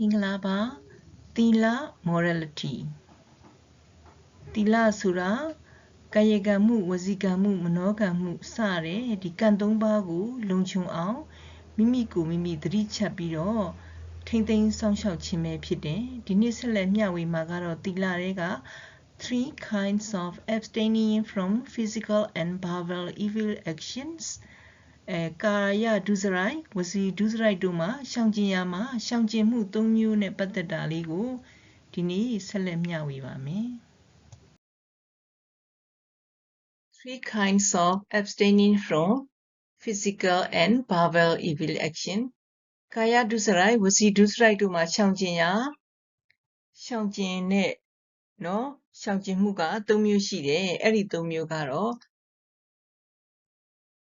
မင်္ဂလာပါသီလ morality သီလဆိုတာကာယကံမှုဝစီကံမှု မနောကံမှုစတဲ့ဒီကံသုံးပါးကို လုံခြုံအောင်မိမိကိုမိမိသတိချက်ပြီးတော့ထိမ့်သိမ်းစောင့်ရှောက်ခြင်းပဲဖြစ်တယ်ဒီနေ့ဆက်လက်မျှဝေမှာကတော့သီလတွေက3 kinds of abstaining from physical and verbal evil actions အဲကာယဒုစရိုက်ဝစီဒုစရိုက်တို့မှာရှောင်ကျင်ရမှာရှောင်ကျင်မှု၃မျိုးနဲ့ပတ်သက်တာလေးကိုဒီနေ့ဆက်လက်မျှဝေပါမယ် Three kinds of abstaining from physical and verbal evil action ကာယဒုစရိုက်ဝစီဒုစရိုက်တို့မှာရှောင်ကျင်ရရှောင်ကျင်တဲ့နော်ရှောင်ကျင်မှုက၃မျိုးရှိတယ်အဲ့ဒီ၃မျိုးကတော့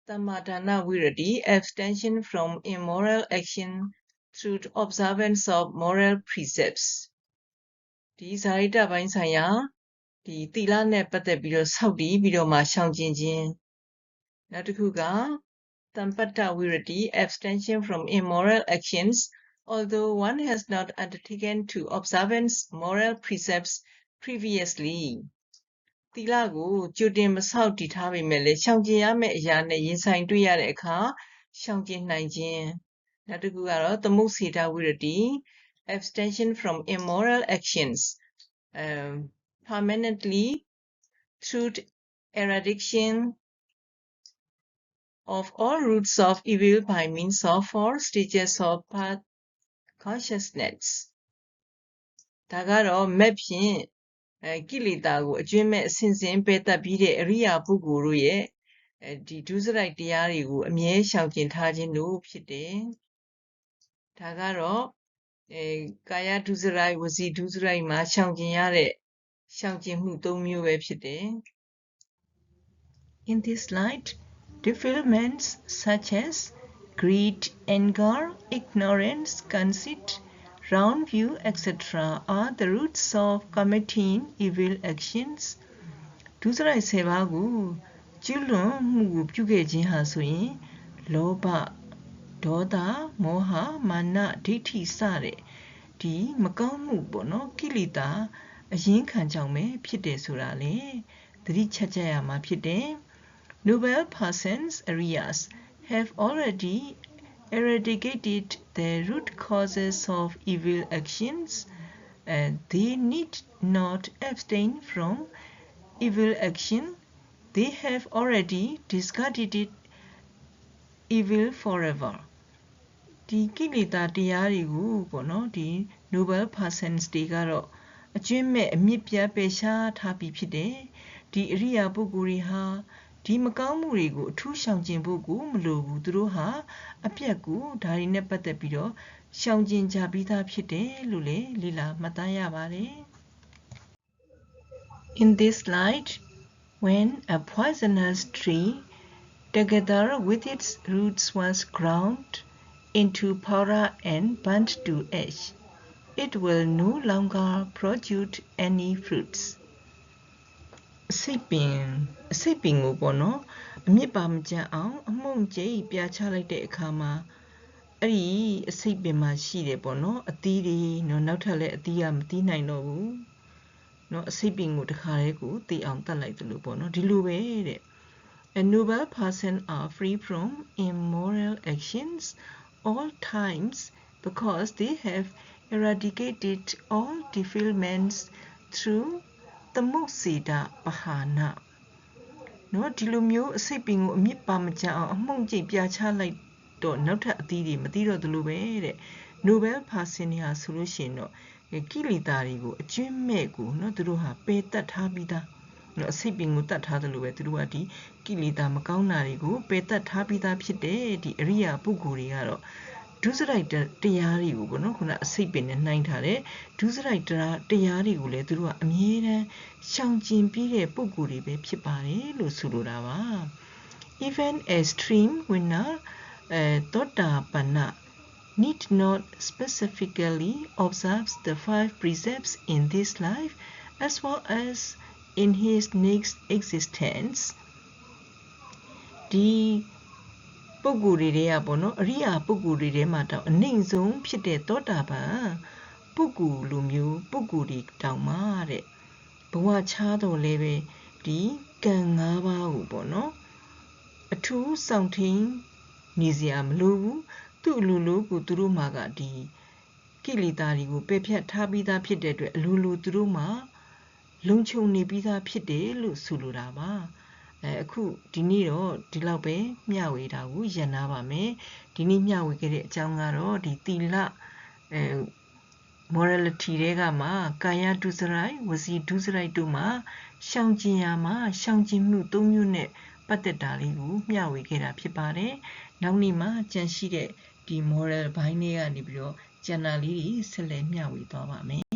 Samadhana virati, abstention from immoral action through observance of moral precepts ဒီဇာတိတပိုင်းဆိုင်ရာဒီသီလနဲ့ပတ်သက်ပြီးတော့ဆောက်တည်ပြီးတော့မှရှောင်ကျင်ခြင်းနောက်တစ်ခုက Tampatta virati, abstention from immoral actions although one has not undertaken to observance moral precepts previously သီလကိုကြိုတင်မဆောက်တည်ထားပေမဲ့လည်းရှောင်ကျင်ရမယ့်အရာနဲ့ရင်ဆိုင်တွေ့ရတဲ့အခါရှောင်ကျင်နိုင်ခြင်းနောက်တစ်ခုကတော့သမုစေတဝိရတိ abstention from immoral actions um permanently through eradication of all roots of evil by means of four stages of path consciousness ဒါကတော့မက်ဖြင့် အဲကိလေသာကိုအကျွင့်မဲ့အစဉ်စဉ်ပယ်တတ်ပြီးတဲ့အရိယာပုဂ္ဂိုလ်တို့ရဲ့အဲဒီဒုစရိုက်တရားတွေကိုအမြဲရှောင်ကျင်ထားခြင်းတို့ဖြစ်တယ်။ဒါကတော့အဲကာယဒုစရိုက်ဝစီဒုစရိုက်မှာရှောင်ကျင်ရတဲ့ရှောင်ကျင်မှု၃မျိုးပဲဖြစ်တယ်။ In this light defilements such as greed, anger, ignorance, conceit, round view, etc. are the roots of committing evil actions. ဒုစရိုက်10ပါးကိုကျူးလွန်မှုကိုပြုခဲ့ခြင်းဟာဆိုရင်လောဘဒေါသမောဟမာနဒိဋ္ဌိစတဲ့ဒီမကောင်းမှုပေါ့နော်ကိလေသာအရင်ခံကြောင့်ပဲဖြစ်တယ်ဆိုတာလေသတိချက်ကြရမှာဖြစ်တယ် Nobel Parsons areas have already eradicated the root causes of evil actions, and they need not abstain from evil action. They have already discarded it evil forever. ဒီကိလေသာတရားတွေကိုပေါ့နော်ဒီ Nobel Persons တွေကတော့အကျွင့်မဲ့အမြင့်ပြတ်ပယ်ရှားထားပြီးဖြစ်တယ်ဒီအရိယာပုဂ္ဂိုလ်တွေဟာ ဒီမကောင်းမှုတွေကိုအထူးရှောင်ကျဉ်ဖို့ကိုမလိုဘူးသူတို့ဟာအပြက်ကိုဒါတွေနဲ့ပတ်သက်ပြီးတော့ရှောင်ကျဉ်ကြပြီးသားဖြစ်တယ်လို့လေလီလာမှတ်သားရပါတယ် In this light when a poisonous tree together with its roots was ground into powder and burnt to ash it will no longer produce any fruits စိတ်ပင်အစိတ်ပင်ကိုပေါ့နော်အမြင့်ပါမကြအောင်အမှုန့်ကျိပြာချလိုက်တဲ့အခါမှာအဲ့ဒီအစိတ်ပင်မှာရှိတယ်ပေါ့နော်အသီးတွေနော်နောက်ထပ်လည်းအသီးကမသီးနိုင်တော့ဘူးနော်အစိတ်ပင်ကိုတခါတည်းကိုသိအောင်တတ်လိုက်တယ်လို့ပေါ့နော်ဒီလိုပဲတဲ့ A noble person are free from immoral actions all times because they have eradicated all defilements through သမုတ်စေတာပဟာနာနော်ဒီလိုမျိုးအစိတ်ပင်ကိုအမြင့်ပါမကြအောင်အမှုန့်ကျိတ်ပြချလိုက်တော့နောက်ထပ်အသီးတွေမသိတော့သလိုပဲတဲ့ Nobel Person ဟာဆိုလို့ရှိရင်တော့ကိလေသာတွေကိုအကျွင့်မဲ့ကိုနော်သူတို့ဟာပယ်တတ်ထားပြီးသားနော်အစိတ်ပင်ကိုတတ်ထားသလိုပဲသူတို့ကဒီကိလေသာမကောင်းတာတွေကိုပယ်တတ်ထားပြီးသားဖြစ်တယ်ဒီအရိယာပုဂ္ဂိုလ်တွေကတော့ ဒုစရိုက်တရားတွေကိုပေါ့နော်ခုနအစိတ်ပင်နဲ့နှိုင်းထားတယ်ဒုစရိုက်တရားတရားတွေကိုလည်းသူတို့ကအမြဲတမ်းရှောင်ကျဉ်ပြီးတဲ့ပုံကိုယ်တွေပဲဖြစ်ပါတယ်လို့ဆိုလိုတာပါ even a stream winner အဲသောတာပန္န need not specifically observes the five precepts in this life as well as in his next existence ဒီ ပုဂ္ဂိုလ်တွေတွေကပေါ့နော်အရိယာပုဂ္ဂိုလ်တွေထဲမှာတော့အနှိမ်ဆုံးဖြစ်တဲ့သောတာပန်ပုဂ္ဂိုလ်လိုမျိုးပုဂ္ဂိုလ်တွေတောင်မှတဲ့ဘဝချားတော်လဲပဲဒီကံ၅ပါးကိုပေါ့နော်အထူးစောင့်ထိန်နေစရာမလိုဘူးသူ့အလိုလိုကိုသူတို့မှာကဒီကိလေသာတွေကိုပယ်ဖြတ်ထားပြီးသားဖြစ်တဲ့အတွက်အလိုလိုသူတို့မှာလုံခြုံနေပြီးသားဖြစ်တယ်လို့ဆိုလိုတာပါ အဲအခုဒီနေ့တော့ဒီလောက်ပဲမျှဝေတာကိုရန်နာပါမယ်ဒီနေ့မျှဝေခဲ့တဲ့အကြောင်းကတော့ဒီသီလအဲ morality တွေကမှကာယဒုစရိုက်ဝစီဒုစရိုက်တို့မှာရှောင်ကျင်ရမှာရှောင်ကျင်မှု၃မျိုးနဲ့ပတ်သက်တာလေးကိုမျှဝေခဲ့တာဖြစ်ပါတယ်။နောက်နေ့မှာကြန့်ရှိတဲ့ဒီ moral ဘိုင်းလေးကနေပြီးတော့ကျန်တာလေးတွေဆက်လက်မျှဝေသွားပါမယ်